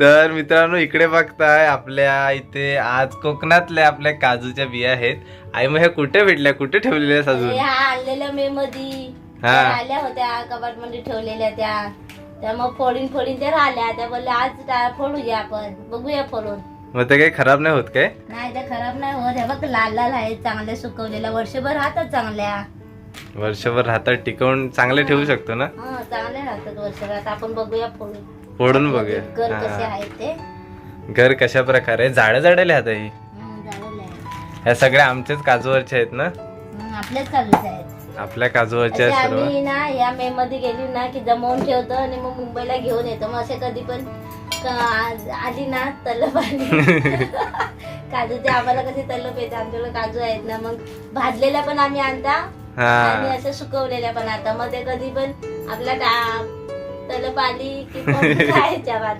तर मित्रांनो इकडे बघताय आपल्या इथे आज कोकणातल्या आपल्या काजूच्या बिया आहेत. आई मग ह्या कुठे भेटल्या? कुठे ठेवलेल्या अजून? ह्या आणलेल्या मे मध्ये हा. त्या आल्या होत्या कपाटमध्ये ठेवलेल्या त्या. त्या मग फोडीन फोडीन त्या राहिल्या. त्या बोलल्या आज टा- फोडूया आपण. बघूया फोडून. मग ते काही खराब नाही होत काय? नाही त्या खराब नाही होत. हे बघ लाल लाल आहेत चांगल्या सुकवलेल्या. वर्षभर राहतात चांगल्या. वर्षभर राहतात टिकवून चांगले ठेवू शकतो ना? हा चांगल्या राहतात वर्षभर. आता आपण बघूया फोडून. फोडून बघूया. घर कसे हा. ते? घर कशा प्रकारे झाडं झाडेले आता ही. ह्या सगळ्या आमचेच काजूवरचे आहेत ना? आपल्याच काजूचे आहेत. आपल्या काजूवरच्या सर्व आम्ही ना या मे मध्ये गेली ना की जमवून ठेवतो आणि मग मुंबईला घेऊन येतो. मग असे कधी पण आली ना तलप आली. काजूचे आम्हाला कसे तलप येते? आमच्याकडे काजू आहेत ना. मग भाजलेल्या पण आम्ही आणता आणि असे सुकवलेल्या पण आता मग ते कधी पण आपला तलप आली की खायच्या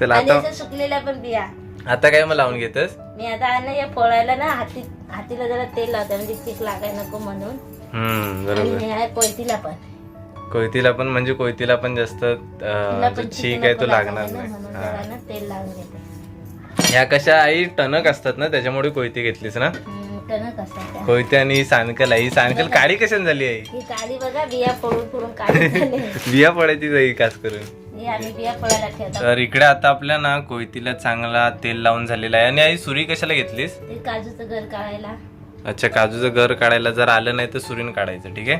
चल आता सुकलेल्या पण बिया. आता काय मग लावून घेतस? मी आता ना या फोडायला ना हाती हातीला जरा तेल लावते म्हणजे चीक लागाय नको म्हणून. बरोबर. कोयतीला पण. कोयतीला पण म्हणजे कोयतीला पण जास्त चीक आहे तो लागणार ना, नाही. तेल लावून घेते. ह्या कशा आई टणक असतात ना त्याच्यामुळे कोयती घेतलीस ना? कोयती आणि सानकल आई सानकल काळी कशाने झाली आई ही काळी बघा बिया काढी झाली बिया पडायची जाई खास करून. ही आम्ही बिया फोडायला ठेवतो. तर इकडे आता आपल्या ना कोयतीला चांगला तेल लावून झालेला आहे. आणि आई सुरी कशाला घेतलीस? ते काजूचं घर काढायला. अच्छा काजूचं घर काढायला जर आलं नाही तर सुरीन काढायचं ठीक आहे?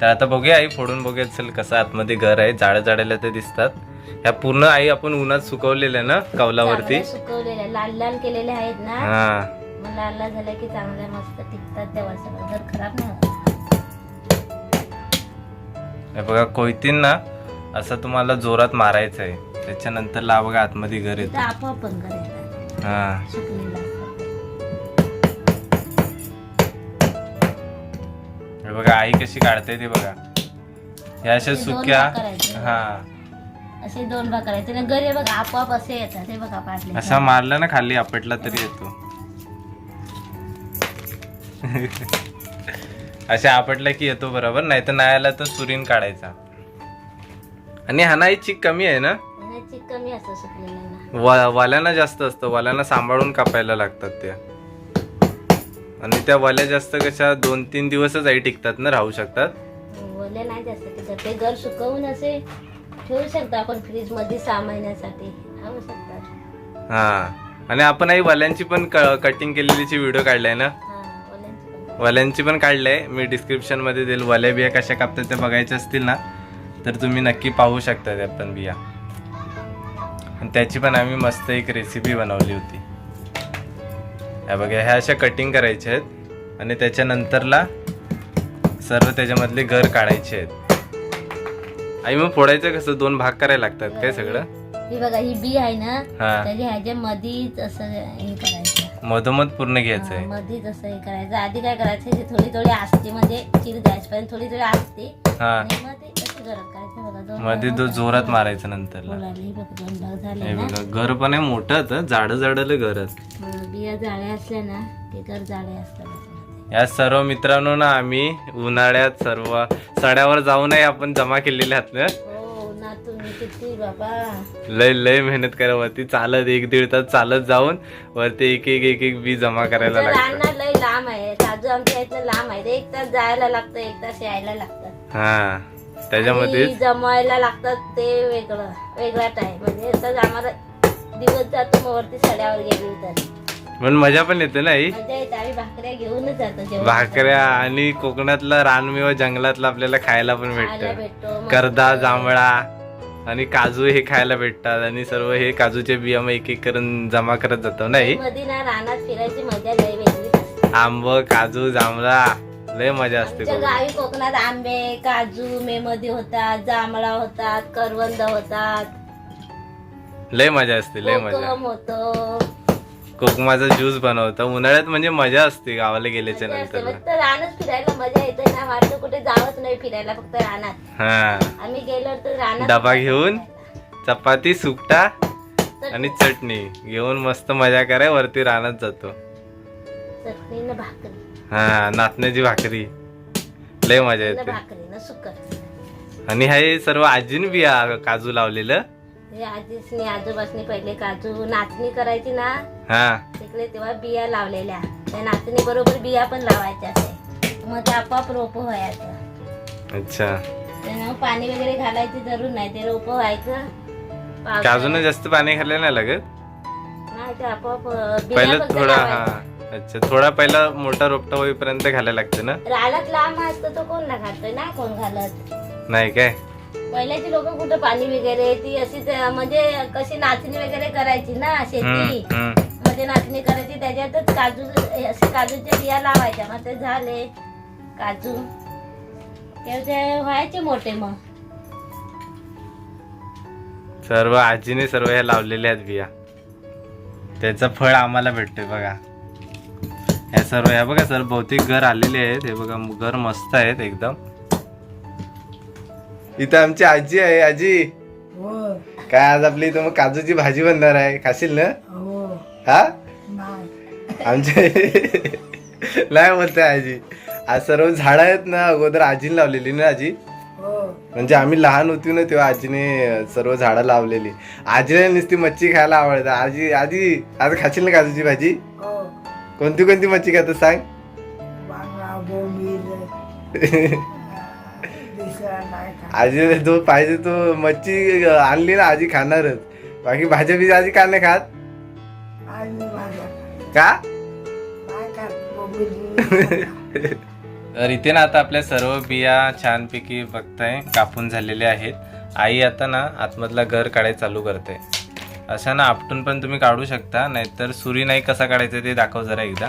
तर आता बघूया आई फोडून बघूया चल कसं आतमध्ये घर आहे. झाडं झाडाला ते दिसतात. ह्या पूर्ण आई आपण उन्हात सुकवलेल्या ना कौलावरती चांगल्या सुकवलेल्या लाल लाल केलेल्या आहेत ना. हा. मग लाल लाल झाल्या की चांगल्या मस्त टिकतात त्या वर्षाला घर खराब नाही होत. हे बघा कोयतीन ना असं तुम्हाला जोरात मारायचं आहे त्याच्यानंतर ला बघा आतमध्ये घर येतं. आपोआप पण घर येतात हा. हे बघा आई कशी काढते ते बघा. ह्या अशा सुक्या. हा. असे दोन भाग करायचे. घर हे बघा आपोआप असे येतात. हे बघा असा मारला ना खाली आपटला तरी येतो. अशा आपटला की येतो बरोबर नाही तर नाही आला तर सुरीन काढायचा. आणि हा नाही चीक कमी आहे ना? कमी सुकलेलं वा वाल्याना जास्त असतं वाल्याना सांभाळून कापायला लागतात त्या. आणि त्या वाल्या जास्त कशा दोन तीन दिवसच आई टिकतात ना राहू शकतात? ओले नाही जास्त टिकत ते घर सुकवून असे ठेवू शकतो आपण फ्रीजमध्ये सहा महिन्यासाठी. शकतात. हा. आणि आपण आई वाल्यांची पण कटिंग केलेलीची व्हिडिओ काढलाय ना? वाल्यांची पण काढलंय. मी डिस्क्रिप्शनमध्ये देईल. वाल्या बिया कशा कापतात त्या बघायच्या असतील ना तर तुम्ही नक्की पाहू शकता त्या पण बिया. आणि त्याची पण आम्ही मस्त एक रेसिपी बनवली होती. ह्या बघा ह्या अशा कटिंग करायच्या आहेत. आणि त्याच्यानंतरला सर्व त्याच्यामधले घर काढायचे आहेत. आई मग फोडायचं कसं? दोन भाग करायला लागतात काय सगळं? ही बघा ही बी आहे ना हा. त्याच्या ह्याच्या मधीच असं हे करायचं. मधोमध पूर्ण घ्यायचं हा, आहे. मधीच असं हे करायचं. आधी काय करायचं ही थोडी थोडी असते म्हणजे चिर द्यायची थोडी थोडी असते. हा. आणि मग ते असं गरम करायचं बघा दोन मध्ये तो. जोरात मारायचं नंतरला. बोलायला ही बघा दोन भाग झाले हे ना. बघा घर पण आहे मोठं तर झाड झाडलं घरात हा, बिया जाळ्या असल्या ना ते घर असतात त्याच्यामध्ये. या सर्व मित्रांनो ना आम्ही उन्हाळ्यात सर्व सड्यावर जाऊनही आपण जमा केलेले आहात ना. हो. ना तुम्ही किती बाबा? लय लय मेहनत करा वरती. चालत एक दीड तास चालत जाऊन वरती एक एक एक एक बी जमा करायला लागतं. लय लांब आहे. काजू आमच्या इथलं लांब आहे. एक तास जायला लागतं एक तास यायला लागतं. हा त्याच्यामध्ये आणि जमायला लागतात ते वेगळं वेगळा टाइम म्हणजे असं आम्हाला दिवस जातो मग वरती सड्यावर गेली तर. पण मजा पण येते ना ही आम्ही भाकऱ्या घेऊनच जातो जेवण भाकऱ्या आणि कोकणातला रानमेवा जंगलातला आपल्याला खायला पण खायला भेटत. भेटतो मग करदा जांभळा आणि काजू हे खायला भेटतात आणि सर्व हे काजूचे बिया मग एक एक करून जमा करत जातो नाही? मध्ये ना रानात फिरायची मजा लय आंब काजू जांभळा लय मजा असते आमच्या. गावी कोकणात आंबे काजू मे मध्ये होतात जांभळा होतात करवंद होतात. लय मजा असते लय मजा. कोकम होतो. कोकमाचा ज्यूस बनवता. उन्हाळ्यात म्हणजे मजा असते गावाला गेल्याच्या. नंतर फक्त रानात फिरायला मजा येते ना. वाटतं कुठे जावंच नाही फिरायला फक्त रानात. हा. आम्ही गेलो तर रानात डबा घेऊन चपाती सुकटा आणि चटणी. घेऊन मस्त मजा कराय वरती रानात जातो. चटणी न भाकरी. हा नाचण्याची भाकरी. लय मजा न येते. भाकरी न सुकर आणि हे सर्व आजीन बिया काजू लावलेलं. हे आजीसनी आजोबासनी पहिले काजू नाचणी करायची ना हा. तिकडे तेव्हा बिया लावलेल्या. त्या नाचणी बरोबर बिया पण लावायच्या असे मग ते आपोआप रोप व्हायचं. अच्छा. त्यानं पाणी वगैरे घालायची जरूर नाही. ते रोप व्हायचं. पावसाळ्यात- काजून जास्त पाणी खाल्लं नाही लागत? नाही ते आपोआप अं, बिया पहिलं फक्त थोडा लावायच्या. हा अच्छा थोडा पहिला मोठा रोपटा होईपर्यंत घालायला लागतं ना? रानात लांब असतो तो कोण ना घालतोय ना? कोण घालत? नाही काय? पहिल्याची लोक कुठं पाणी वगैरे ती अशी त्या- म्हणजे कशी नाचणी वगैरे करायची ना शेती. मध्ये नाचणी करायची त्याच्यातच काजू असे काजूचे बिया लावायच्या. मग ते झाले काजू. ते व्हायचे मोठे मग. सर्व आजीने सर्व ह्या लावलेल्या आहेत बिया. त्याचं फळ आम्हाला भेटतोय बघा. ह्या सर्व ह्या बघा सर बहुतेक घर आलेले आहेत. हे बघा घर मस्त आहेत एकदम. इथं आमची आजी आहे आजी. हो. काय आज आपली इथं मग काजूची भाजी बनणार आहे. खाशील ना? हो. हा? नाही. आमचे नाही बोलते आजी. आज सर्व झाडं आहेत ना अगोदर आजीने लावलेली ना आजी? हो. म्हणजे आम्ही लहान होती ना तेव्हा आजीने सर्व झाडं लावलेली. आजीला नुसती मच्छी खायला आवडतं. आजी आजी आज खाशील ना काजूची भाजी? हो. कोणती कोणती मच्छी खातं सांग? बांगडा बोंबील. दुसरा नाही का आजीने जो पाहिजे तो मच्छी आणली ना आजी खाणारच. बाकी भाज्या बिज्या आजी का नाही खात? का? तर इथे ना आता आपल्या सर्व बिया छानपैकी बघताय कापून झालेल्या आहेत. आई आता ना आतमधला घर काढायला चालू करते. अशा ना आपटून पण तुम्ही काढू शकता नाहीतर सुरी नाही कसा काढायचं ते दाखव जरा एकदा.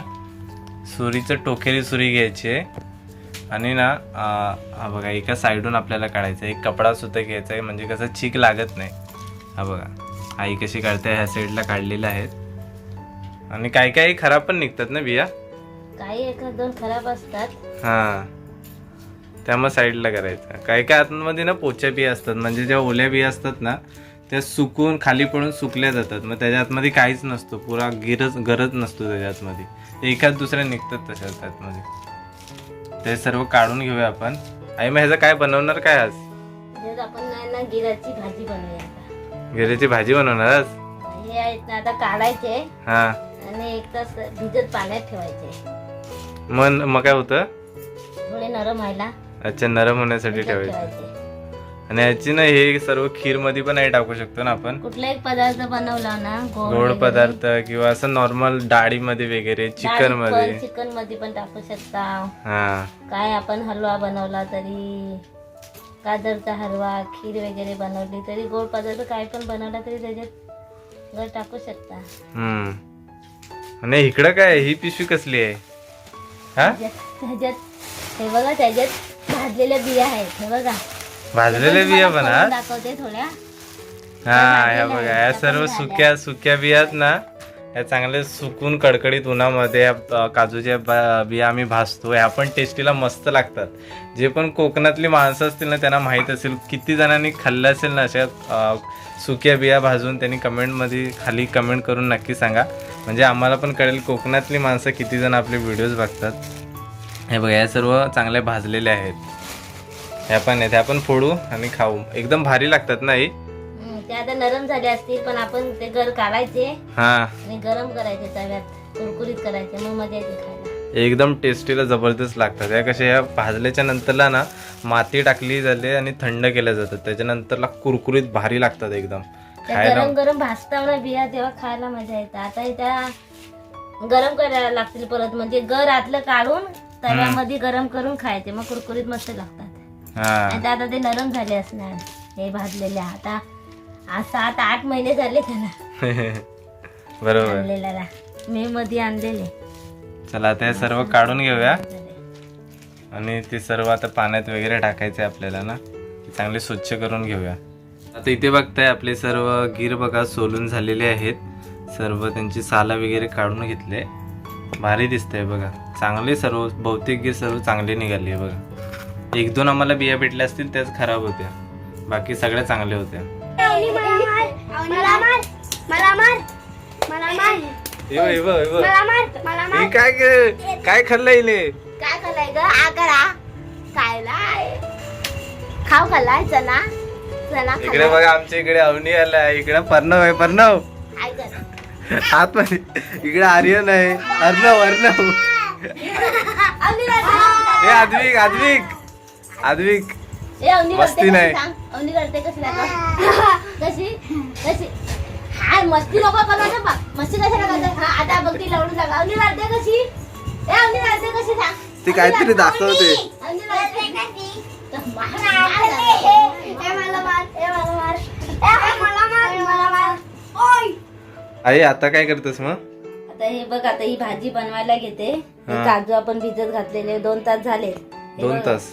सुरीचं टोकेरी सुरी घ्यायची आहे. आणि ना हा बघा एका साईडून आपल्याला काढायचं आहे. एक कपडा सुद्धा घ्यायचा आहे. म्हणजे कसं चीक लागत नाही. हा बघा आई कशी काढते ह्या साईडला काढलेल्या आहेत. आणि काही काही खराब पण निघतात ना बिया? काही एखाद दोन खराब असतात. हा. त्यामुळे साईडला करायचं. काही काही आतमध्ये ना पोच्या बिया असतात. म्हणजे ज्या ओल्या बिया असतात ना त्या सुकून खाली पडून सुकल्या जातात. मग त्याच्या आतमध्ये काहीच नसतो. पुरा गिरज गरज नसतो त्याच्या आतमध्ये. एखाद दुसऱ्या निघतात तशाच त्यातमध्ये ते सर्व काढून घेऊया आपण. आई मग ह्याचं काय बनवणार काय आज? जर आपण ना गिराची भाजी बनवूया आता. भाजी बनवणार आज? हे आहेत ना आता काढायचे. हा. आणि एक तास भिजत पाण्यात ठेवायचे. मग मग काय होतं? थोडे नरम व्हायला. अच्छा नरम होण्यासाठी भिजत ठेवायचं. ठेवायचे. आणि ह्याची ना हे सर्व खीरमध्ये पण नाही टाकू शकतो ना आपण. कुठला एक पदार्थ बनवला ना गोड पदार्थ किंवा असं नॉर्मल डाळीमध्ये वगैरे चिकनमध्ये चिकनमध्ये पण टाकू शकता. हा. काय आपण हलवा बनवला तरी गाजरचा हलवा खीर वगैरे बनवली तरी गोड पदार्थ काय पण बनवला तरी त्याच्यात गर टाकू शकता. हम्म. आणि इकडं काय ही पिशवी कसली आहे? हा? त्याच्यात हे बघा त्याच्यात भाजलेल्या बिया आहेत हे बघा. भाजलेल्या बिया पण हा दाखवते थोड्या. हा भाजलेल्या बघा या सर्व सुक्या सुक्या बिया आहेत ना या चांगले सुकून कडकडीत उन्हामध्ये अ, काजूच्या बिया आम्ही भाजतो. ह्या पण टेस्टीला मस्त लागतात. जे पण कोकणातली माणसं असतील ना त्यांना माहीत असेल किती जणांनी खाल्लं असेल ना अशा सुक्या बिया भाजून त्यांनी कमेंटमध्ये खाली कमेंट करून नक्की सांगा. म्हणजे आम्हाला पण कळेल कोकणातली माणसं किती जण आपले व्हिडिओज बघतात. हे बघा या सर्व चांगल्या भाजलेल्या आहेत. ह्या पण आहेत ह्या पण फोडू आणि खाऊ. एकदम भारी लागतात ना ही? ते आता नरम झाले असतील पण आपण ते गर काढायचे हा. आणि गरम करायचे तव्यात कुरकुरीत करायचे मग मजा येते खायला. एकदम टेस्टीला जबरदस्त लागतात. या कशा या भाजल्याच्या नंतरला ना माती टाकली जाते आणि थंड केल्या जातात. त्याच्यानंतरला कुरकुरीत भारी लागतात एकदम. त्या खायला गरम गरम भाजता ना बिया तेव्हा खायला मजा येते. आता हे त्या गरम करायला लागतील परत म्हणजे गर आतलं काढून तव्यामध्ये गरम करून खायचे. मग कुरकुरीत मस्त लागतात. हा. ते आता ते नरम झाले असणार हे भाजलेले. आता आज सात आठ महिने झाले त्याला. बरोबर. आणलेल्याला मे मध्ये आणलेले. चला आता हे. सर्व काढून घेऊया. आणि ते सर्व आता पाण्यात वगैरे टाकायचे आपल्याला ना. ते चांगले स्वच्छ करून घेऊया. आता इथे बघताय आपले सर्व गिर बघा सोलून झालेले आहेत. सर्व त्यांची साला वगैरे काढून घेतले. भारी दिसतंय बघा. चांगले सर्व बहुतेक गिर सर्व चांगले निघाले बघा. एक दोन आम्हाला बिया भेटल्या असतील त्याच खराब होत्या. बाकी सगळ्या चांगल्या होत्या. मला मार मला मार मला मार हे बघ, हे बघ, हे बघ. मला मार मला मार हे काय के- काय खाल्लं इले काय खाल्लाय ग? आ करा खायला खाऊ खाल्लाय चना चला इकडे बघा आमच्या इकडे अवनी आलाय. इकडे पर्णव आहे पर्णव. काय कर आतमध्ये इकडे आर्यन आहे. अर्णव अर्णव. ए आद्विक आद्विक. आद्विक मस्ती नाही. कशी अवनी कशी कशी? कशी? हाय मस्ती नको बा मस्ती हा आता बघ ती लावून अवनी कशी? ए अवनी कशी सांग? ती काहीतरी दाखवते. अवनी कशी? आई आता काय करतेस मग? आता हे बघ आता ही भाजी बनवायला घेते. काजू आपण भिजत घातलेले दोन तास झाले. दोन. तास.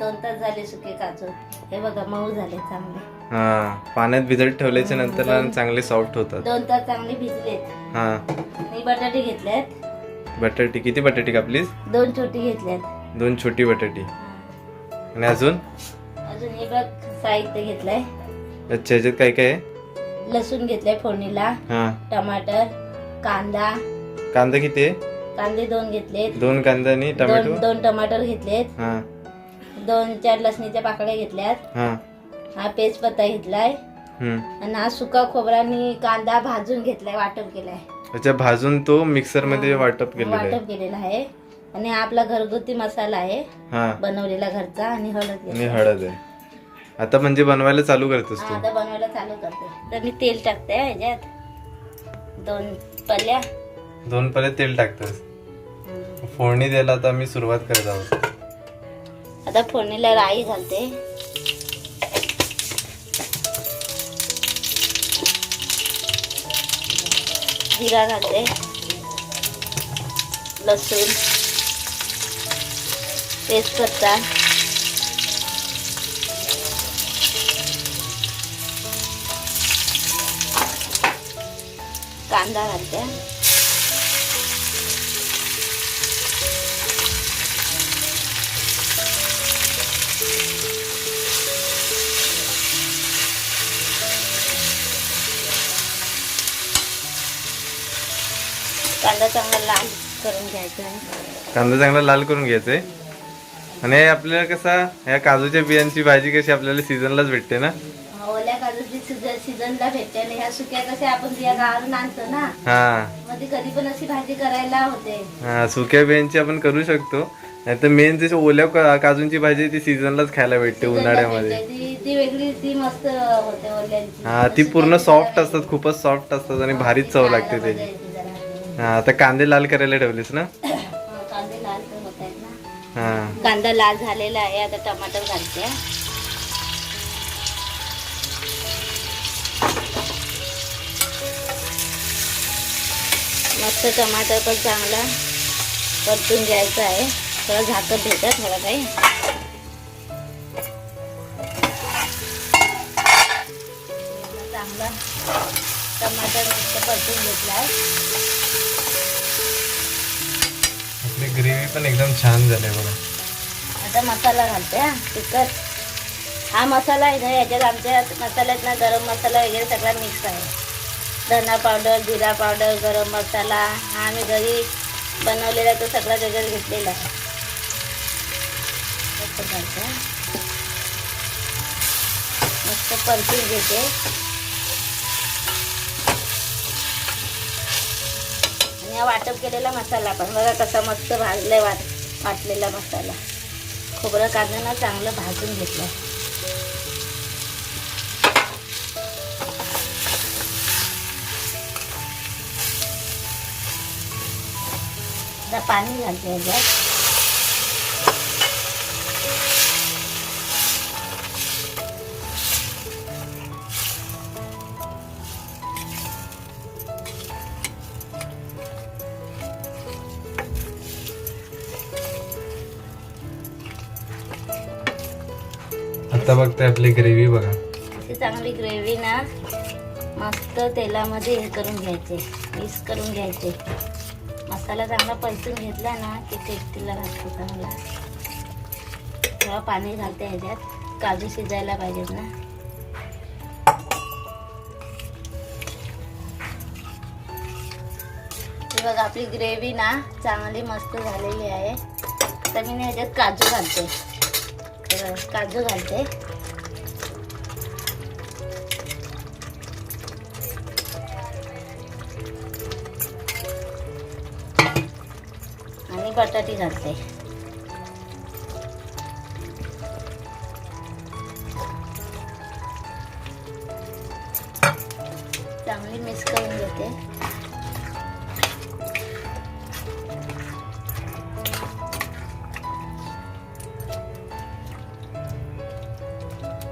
दोन तास झाले सुके काजू. हे बघा मऊ झाले चांगले. हा पाण्यात भिजत ठेवल्याच्या नंतर चांगले सॉफ्ट होतात. दोन तास चांगले भिजलेत. हा. मी बटाटे घेतलेत. बटाटी किती बटाटी कापलीस? दोन छोटी घेतल्यात दोन छोटी बटाटी. आणि अजून? अजून हे बघ साहित्य घेतलंय. अच्छा ह्याच्यात काय काय आहे? लसूण घेतलंय फोडणीला. हा. टमाटर कांदा. कांदा किती आहे? कांदे दोन घेतलेत. दोन कांदा आणि दोन टमॅटो? दोन टमाटर घेतलेत. हा. दोन चार लसणीच्या पाकळ्या घेतल्यात. हा. हा तेजपत्ता घेतलाय. हम्म. आणि हा सुका खोबरानी कांदा भाजून घेतलाय वाटप केलाय. अच्छा भाजून तो मिक्सरमध्ये वाटप केलेला आहे. वाटप केलेला आहे. आणि हा आपला घरगुती मसाला आहे. हा. बनवलेला घरचा आणि हळद आणि घेतली. हळद आहे. आता म्हणजे बनवायला चालू करतोस हा, तू. आता बनवायला चालू करते. तर मी तेल टाकते हा ह्याच्यात दोन पल्या दोन पहिले तेल टाकतोस. फोडणी द्यायला आता मी सुरुवात करत आहोत. आता फोडणीला राई घालते. जिरा घालते. लसूण. तेजपत्ता. कांदा घालते. कांदा चांगला लाल करून घ्यायचा आहे. कांदा चांगला लाल करून घ्यायचंय. आणि आपल्याला कसा या काजूच्या बियांची भाजी कशी आपल्याला सीझनलाच भेटते ना? ओल्या काजूची सीझन सीझनला भेटते आणि ह्या सुक्या कशा आपण बिया गावावरून आणतो ना? हा. मग ती कधी पण अशी भाजी करायला होते. हा सुक्या बियांची आपण करू शकतो. नाही तर मेन जशी ओल्या का- काजूंची भाजी ती सीझनलाच खायला भेटते उन्हाळ्यामध्ये. भेटते. ती ती वेगळी ती मस्त होते ओल्यांची. हा ती पूर्ण सॉफ्ट असतात खूपच सॉफ्ट असतात आणि भारीच चव लागते त्याची. हा आता कांदे लाल करायला ठेवलेस ना? कांदे लाल तर होत आहेत ना. हा. कांदा लाल झालेला आहे आता टमाटर घालते. मस्त टमाटर पण चांगला परतून घ्यायचा आहे. थोडं झाकत ठेवतात थोडा काही. चांगला. टमाटर मस्त परतून घेतला आहे आपली ग्रेव्ही पण एकदम छान झाली बघा. आता मसाला घालते हा तिखट. हा मसाला आहे ना याच्यात आमच्या मसाल्यात ना गरम मसाला वगैरे सगळा मिक्स आहे. धना पावडर जिरा पावडर गरम मसाला हा आम्ही घरी बनवलेला तो सगळा त्याच्यात घेतलेला आहे. मस्त परतून घेते. आणि हा वाटप केलेला मसाला पण. बघा कसा मस्त भाजलाय वाट वाटलेला मसाला. खोबरं कांदा चांगलं भाजून घेतलं आता पाणी घालते याच्यात आता बघते आपली ग्रेव्ही बघा. चांगली ग्रेव्ही ना मस्त तेलामध्ये हे करून घ्यायचे मिक्स करून घ्यायचे. मसाला चांगला परतून घेतला ना की टेस्टीला लागतो चांगला. तेव्हा पाणी घालते ह्याच्यात काजू शिजायला पाहिजेत ना. बघा आपली ग्रेव्ही ना चांगली मस्त झालेली आहे. तर मी ह्याच्यात काजू घालते. काजू घालते. आणि बटाटी घालते.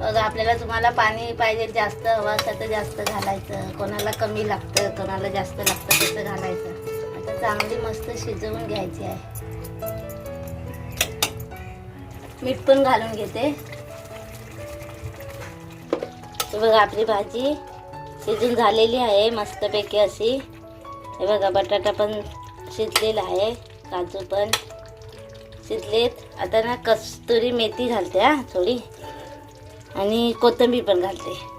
आपल्याला तुम्हाला पाणी पाहिजे जास्त हवं असं तर जास्त घालायचं. कोणाला कमी लागतं कोणाला जास्त लागतं तसं घालायचं. आता चांगली मस्त शिजवून घ्यायची आहे. मीठ पण घालून घेते. बघा आपली भाजी शिजून झालेली आहे मस्तपैकी अशी. हे बघा बटाटा पण शिजलेला आहे काजू पण शिजलेत. आता ना कस्तुरी मेथी घालते हा थोडी. आणि कोथिंबीर पण घालते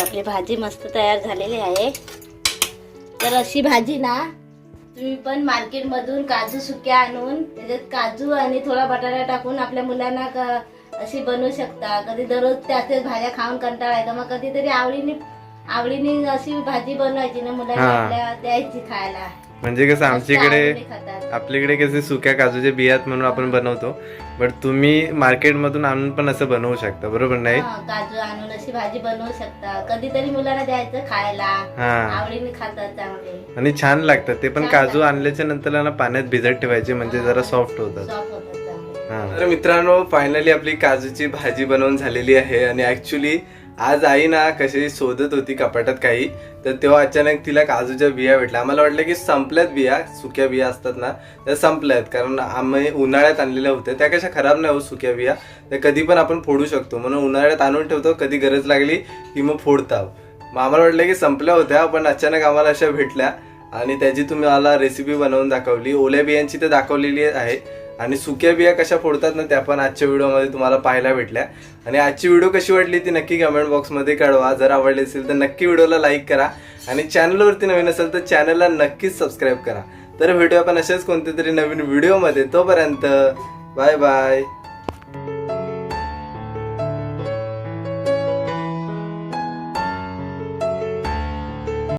आपली भाजी मस्त तयार झालेली आहे. तर अशी भाजी ना तुम्ही पण मार्केटमधून काजू सुक्या आणून त्याच्यात काजू आणि थोडा बटाटा टाकून आपल्या मुलांना क- अशी बनवू शकता. कधी दररोज त्याच त्याच भाज्या खाऊन कंटाळा येतो. मग कधीतरी आवडीने आवडीने अशी भाजी बनवायची ना मुलांना. आपल्या द्यायची खायला. म्हणजे कसं आमच्याकडे. आपल्याकडे कसे सुक्या काजूचे बियात म्हणून आपण बनवतो. बट तुम्ही मार्केटमधून आणून पण असं बनवू शकता बरोबर नाही? हा, काजू आणून अशी भाजी बनवू शकता. कधीतरी मुलांना द्यायचं खायला. हा. आवडीने खातात चांगले. आणि छान लागतात ते पण काजू. आणल्याच्या नंतर ना पाण्यात भिजत ठेवायचे म्हणजे जरा सॉफ्ट होतात. हा. तर मित्रांनो फायनली आपली काजूची भाजी बनवून झालेली आहे. आणि ऍक्च्युली आज आई ना कशी शोधत होती कपाटात काही तर तेव्हा अचानक तिला काजूच्या बिया भेटल्या. आम्हाला वाटलं की संपल्यात बिया सुक्या बिया असतात ना त्या संपल्यात. कारण आम्ही उन्हाळ्यात आणलेल्या होत्या त्या कशा खराब नाही होत सुक्या बिया. त्या कधी पण आपण फोडू शकतो. म्हणून उन्हाळ्यात आणून ठेवतो कधी गरज लागली की मग फोडता मग आम्हाला वाटलं की संपल्या होत्या पण अचानक आम्हाला अशा भेटल्या. आणि त्याची तुम्ही मला रेसिपी बनवून दाखवली. ओल्या बियांची तर दाखवलेली आहे. आणि सुक्या बिया कशा फोडतात ना त्या पण आजच्या व्हिडिओमध्ये तुम्हाला पाहायला भेटल्या. आणि आजची व्हिडिओ कशी वाटली ती नक्की कमेंट बॉक्समध्ये कळवा. जर आवडली असेल तर नक्की व्हिडिओला लाईक करा. आणि चॅनलवरती नवीन असेल तर चॅनलला नक्कीच सबस्क्राईब करा. तर भेटूया आपण असेच कोणत्या तरी नवीन व्हिडिओमध्ये. तोपर्यंत बाय बाय